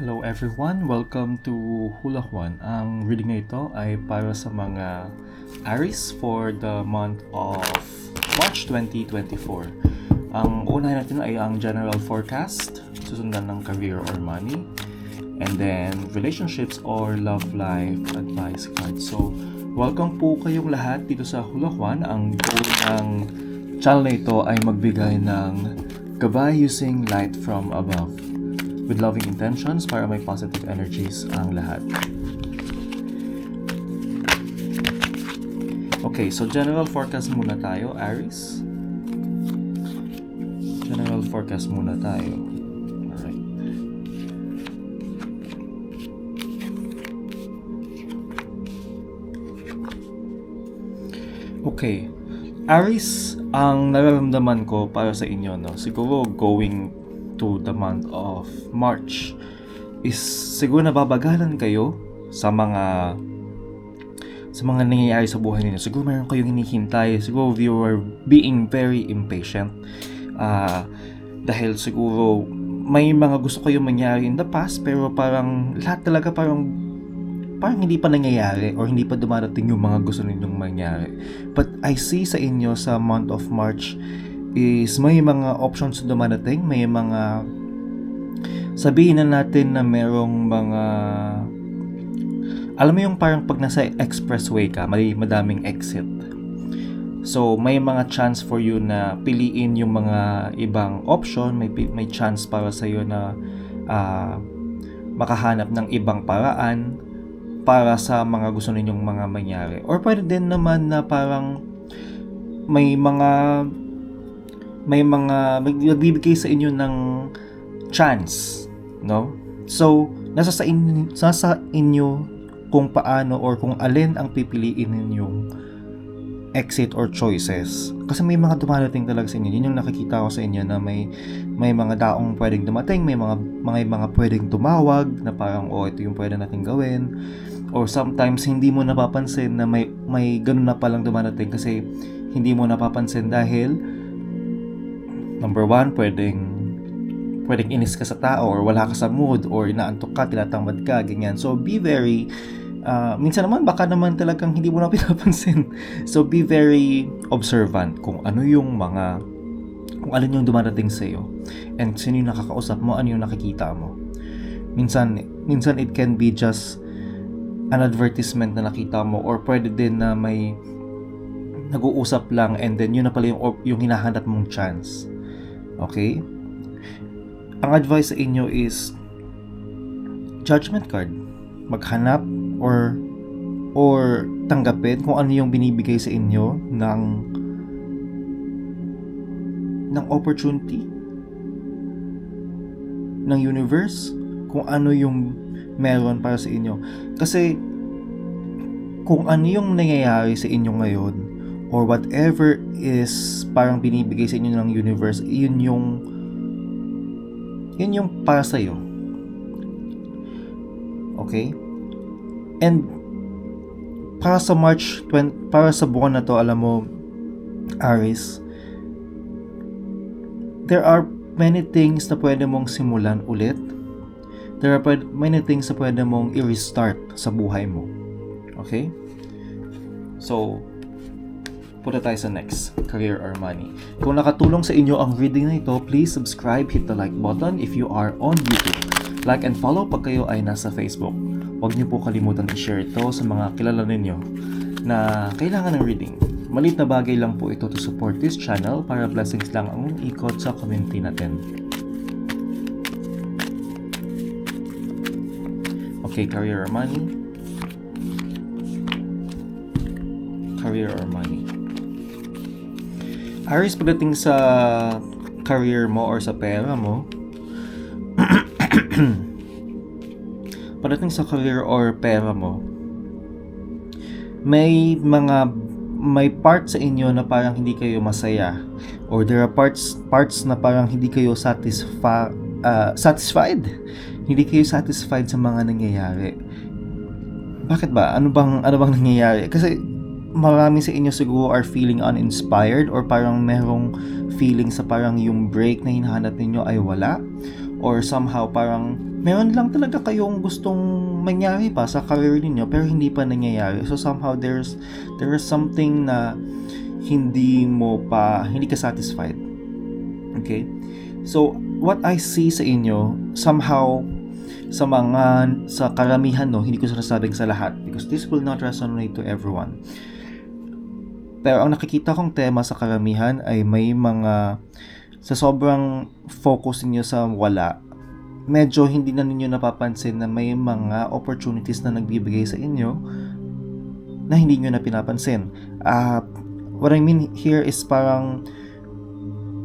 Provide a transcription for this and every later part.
Hello everyone, welcome to Hula Juan. Ang reading na ito ay para sa mga Aries for the month of March 2024. Ang unahin natin ay ang general forecast, susundan ng career or money, and then relationships or love life advice card. So, welcome po kayong lahat dito sa Hula Juan. Ang goal ng channel na ito ay magbigay ng gabay using light from above with loving intentions para may positive energies ang lahat. Okay, so general forecast muna tayo, Aries. General forecast muna tayo. Alright. Okay. Aries, ang nararamdaman ko para sa inyo, no, siguro going to the month of March is siguro nababagalan kayo sa mga sa mga nangyayari sa buhay ninyo. Siguro meron kayong hinihintay. Siguro you are being very impatient. Ah, dahil siguro may mga gusto kayong mangyari in the past pero parang lahat talaga parang parang hindi pa nangyayari or hindi pa dumarating yung mga gusto ninyong mangyari. But I see sa inyo sa month of March is may mga options dumarating, may mga sabihin na natin na merong mga alam mo yung parang pag nasa expressway ka, may madaming exit. So, may mga chance for you na piliin yung mga ibang option, may may chance para sa iyo na ah, makahanap ng ibang paraan para sa mga gusto ninyong mga mangyari. Or pwede din naman na parang may mga may mga mag- magbibigay sa inyo ng chance, no? So, nasa sa inyo, nasa inyo kung paano or kung alin ang pipiliin ninyong exit or choices. Kasi may mga dumarating talaga sa inyo. Yun yung nakikita ko sa inyo na may may mga daong pwedeng dumating, may mga mga mga pwedeng tumawag na parang oh ito yung pwede nating gawin. Or sometimes hindi mo napapansin na may may ganun na palang dumarating kasi hindi mo napapansin dahil number one, pwedeng pwedeng inis ka sa tao or wala ka sa mood or inaantok ka, tinatamad ka, ganyan. So be very uh, minsan naman baka naman talagang hindi mo na pinapansin. So be very observant kung ano yung mga kung alin yung dumarating sa iyo and sino yung nakakausap mo, ano yung nakikita mo. Minsan minsan it can be just an advertisement na nakita mo or pwede din na may nag-uusap lang and then yun na pala yung, yung hinahanap mong chance. Okay? Ang advice sa inyo is judgment card. Maghanap or or tanggapin kung ano yung binibigay sa inyo ng ng opportunity ng universe kung ano yung meron para sa inyo kasi kung ano yung nangyayari sa inyo ngayon or whatever is parang binibigay sa inyo ng universe yun yung yun yung para sa iyo okay? And para sa March 20, para sa buwan na to alam mo Aries there are many things na pwede mong simulan ulit. There are many things na pwede mong i-restart sa buhay mo. Okay? So punta tayo sa next, career or money. Kung nakatulong sa inyo ang reading na ito, please subscribe, hit the like button if you are on YouTube. Like and follow pag kayo ay nasa Facebook. Huwag niyo po kalimutan i-share ito sa mga kilala ninyo na kailangan ng reading. Malit na bagay lang po ito to support this channel para blessings lang ang ikot sa community natin. Okay, career or money? Career or money? Aris, pagdating sa career mo or sa pera mo, pagdating sa career or pera mo, may mga may part sa inyo na parang hindi kayo masaya or there are parts parts na parang hindi kayo satisfa, ah, satisfied. Hindi kayo satisfied sa mga nangyayari. Bakit ba? Ano bang ano bang nangyayari? Kasi marami sa inyo siguro are feeling uninspired or parang merong feeling sa parang yung break na hinahanap ninyo ay wala or somehow parang meron lang talaga kayong gustong mangyari pa sa career ninyo pero hindi pa nangyayari. So somehow there's there's something na hindi mo pa hindi ka satisfied. Okay? So what I see sa inyo somehow sa mga sa karamihan no, hindi ko sinasabing sa lahat because this will not resonate to everyone. Pero ang nakikita kong tema sa karamihan ay may mga sa sobrang focus niyo sa wala medyo hindi na ninyo napapansin na may mga opportunities na nagbibigay sa inyo na hindi nyo na pinapansin. Uh, what I mean here is parang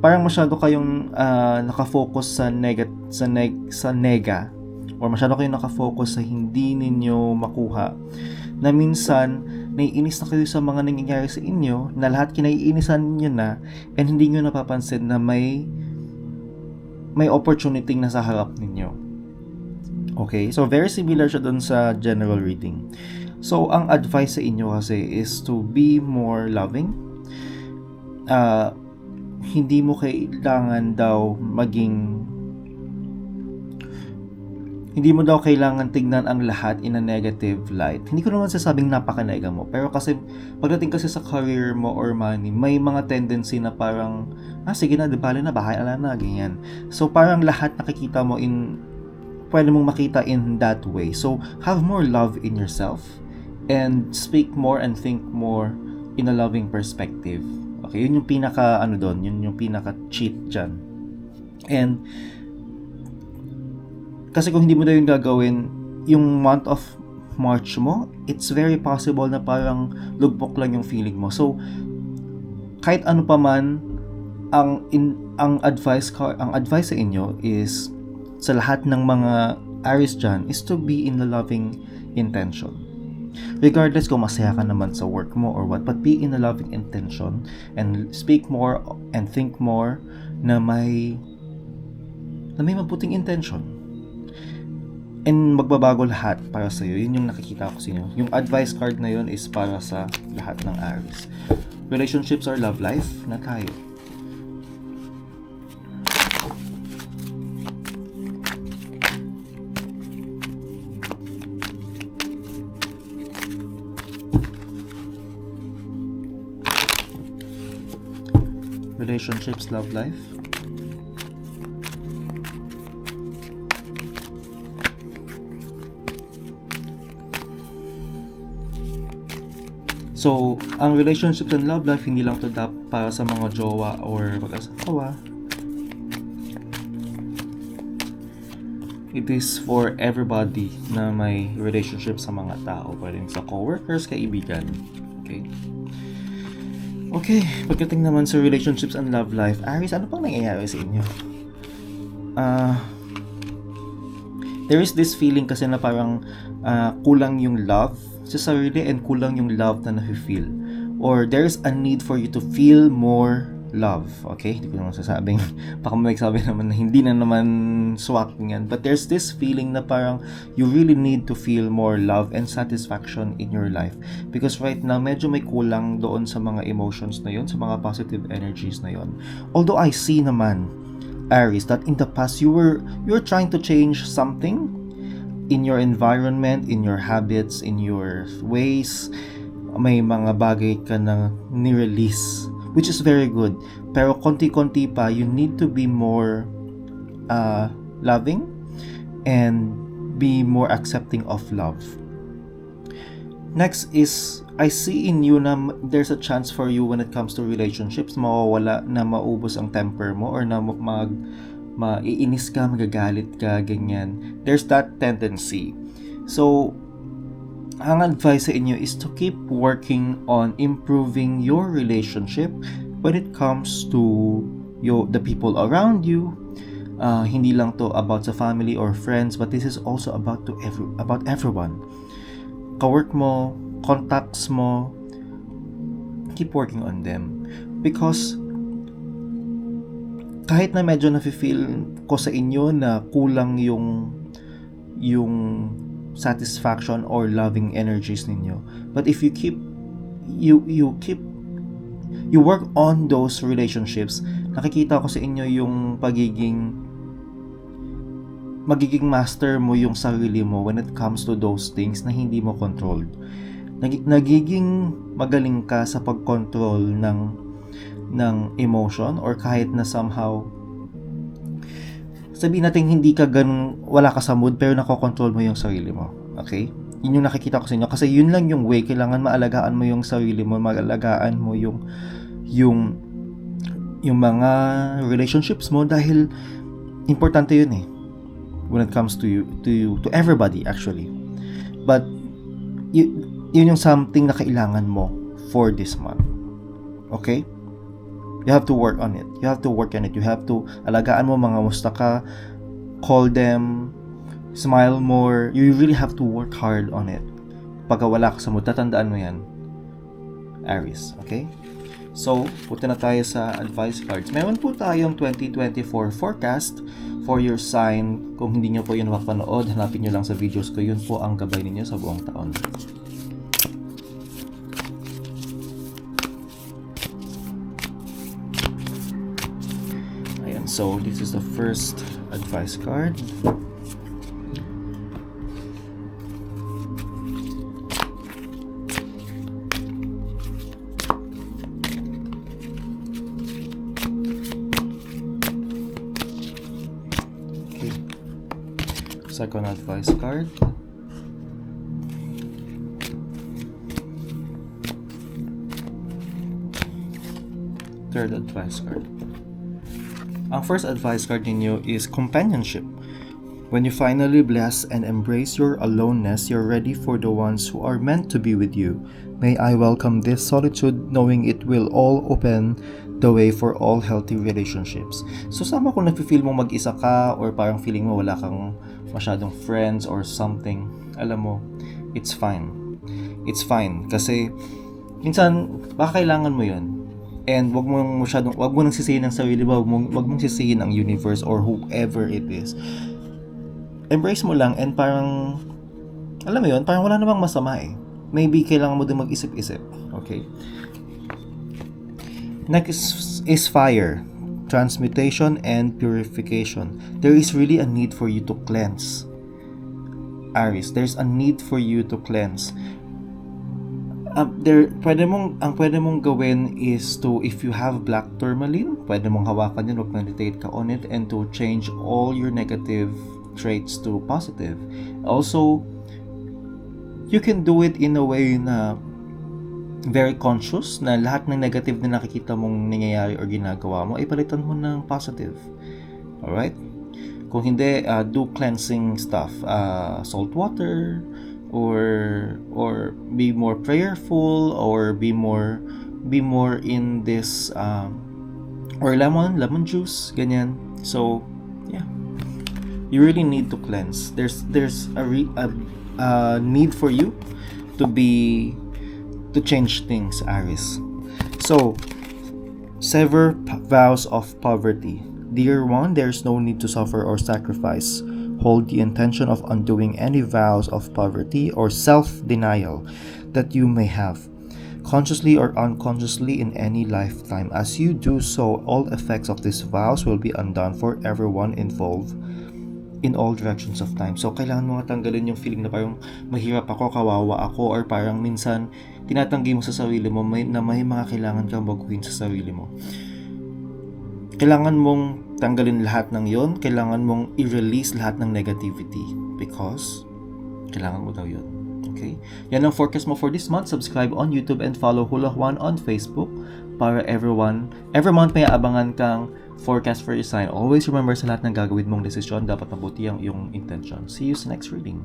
parang masyado kayong uh, nakafocus sa negat sa neg sa nega or masyado kayong nakafocus sa hindi ninyo makuha na minsan naiinis na kayo sa mga nangyayari sa inyo na lahat kinaiinisan niyo na and hindi nyo napapansin na may may opportunity na sa harap ninyo. Okay? So, very similar siya dun sa general reading. So, ang advice sa inyo kasi is to be more loving. Uh, hindi mo kailangan daw maging hindi mo daw kailangan tignan ang lahat in a negative light. Hindi ko naman sasabing napaka-nega mo. Pero kasi, pagdating kasi sa career mo or money, may mga tendency na parang, ah, sige na, di bali na, bahala na, ganyan. So, parang lahat nakikita mo in, pwede mong makita in that way. So, have more love in yourself and speak more and think more in a loving perspective. Okay, yun yung pinaka, ano doon, yun yung pinaka cheat dyan. And, kasi kung hindi mo na yung gagawin, yung month of March mo, it's very possible na parang lugbok lang yung feeling mo. So, kahit ano pa man, ang in, ang advice ko, ang advice sa inyo is sa lahat ng mga Aries dyan is to be in a loving intention. Regardless kung masaya ka naman sa work mo or what, but be in a loving intention and speak more and think more na may na may mabuting intention and magbabago lahat para sa iyo. Yun yung nakikita ko sa inyo. Yung advice card na yun is para sa lahat ng Aries. Relationships or love life na tayo. Relationships, love life. So, ang relationship and love life, hindi lang to dap para sa mga jowa or mag-asawa. It is for everybody na may relationship sa mga tao. Pwede sa coworkers, kaibigan. Okay? Okay, pagdating naman sa relationships and love life, Aris, ano pang nangyayari sa inyo? Uh, there is this feeling kasi na parang uh, kulang yung love sa sarili and kulang yung love na nafe-feel. Or there's a need for you to feel more love. Okay? Hindi ko naman sasabing, baka may sabi naman na hindi na naman swak yan. But there's this feeling na parang you really need to feel more love and satisfaction in your life. Because right now, medyo may kulang doon sa mga emotions na yon sa mga positive energies na yon Although I see naman, Aries, that in the past you were you were trying to change something in your environment, in your habits, in your ways, may mga bagay ka na ni-release, which is very good. Pero konti-konti pa, you need to be more uh, loving and be more accepting of love. Next is, I see in you na there's a chance for you when it comes to relationships, mawawala na maubos ang temper mo or na mag maiinis ka, magagalit ka, ganyan. There's that tendency. So, ang advice sa inyo is to keep working on improving your relationship when it comes to your, the people around you. Uh, hindi lang to about sa family or friends, but this is also about to every, about everyone. Kawork mo, contacts mo, keep working on them. Because kahit na medyo nafe-feel ko sa inyo na kulang yung yung satisfaction or loving energies ninyo. But if you keep you you keep you work on those relationships, nakikita ko sa inyo yung pagiging magiging master mo yung sarili mo when it comes to those things na hindi mo controlled. Nag- nagiging magaling ka sa pag-control ng ng emotion or kahit na somehow sabihin natin hindi ka ganun, wala ka sa mood pero nakokontrol mo yung sarili mo. Okay? Yun yung nakikita ko sa inyo. Kasi yun lang yung way. Kailangan maalagaan mo yung sarili mo. Maalagaan mo yung yung yung mga relationships mo dahil importante yun eh when it comes to you to you to everybody actually but y- yun yung something na kailangan mo for this month okay you have to work on it you have to work on it you have to alagaan mo mga musta ka call them smile more you really have to work hard on it pagka wala ka sa mood tatandaan mo yan Aries okay So, punta na tayo sa advice cards. Meron po tayong 2024 forecast for your sign. Kung hindi nyo po yun mapapanood, hanapin nyo lang sa videos ko. Yun po ang gabay ninyo sa buong taon. So this is the first advice card. Okay. Second advice card. Third advice card. Ang first advice card ninyo is companionship. When you finally bless and embrace your aloneness, you're ready for the ones who are meant to be with you. May I welcome this solitude knowing it will all open the way for all healthy relationships. So sama kung nafe-feel mo mag-isa ka or parang feeling mo wala kang masyadong friends or something, alam mo, it's fine. It's fine kasi minsan baka kailangan mo 'yon. And wag mo masyadong wag mo nang sisihin ang sarili mo, wag mo wag mong sisihin ang universe or whoever it is. Embrace mo lang and parang alam mo 'yon, parang wala namang masama eh. Maybe kailangan mo din mag-isip-isip. Okay? Next is, is fire, transmutation and purification. There is really a need for you to cleanse. Aries, there's a need for you to cleanse. Um, there, pwede mong, ang pwede mong gawin is to, if you have black tourmaline, pwede mong hawakan yun, mag-meditate ka on it, and to change all your negative traits to positive. Also, you can do it in a way na very conscious na lahat ng negative na nakikita mong nangyayari or ginagawa mo, ay palitan mo ng positive. Alright? Kung hindi, uh, do cleansing stuff. Uh, salt water, or or be more prayerful or be more be more in this um, or lemon lemon juice ganyan. So yeah. You really need to cleanse. There's there's a, re, a, a need for you to be to change things Aries so sever vows of poverty. Dear one there's no need to suffer or sacrifice hold the intention of undoing any vows of poverty or self denial that you may have, consciously or unconsciously in any lifetime. As you do so, all effects of these vows will be undone for everyone involved in all directions of time. So, kailangan mo tanggalin yung feeling na parang mahirap ako, kawawa ako, or parang minsan tinatanggi mo sa sarili mo may, na may mga kailangan kang baguhin sa sarili mo kailangan mong tanggalin lahat ng yon, kailangan mong i-release lahat ng negativity because kailangan mo daw yon. Okay? Yan ang forecast mo for this month. Subscribe on YouTube and follow Hula Juan on Facebook para everyone, every month may abangan kang forecast for your sign. Always remember sa lahat ng gagawin mong desisyon, dapat mabuti ang iyong intention. See you sa next reading.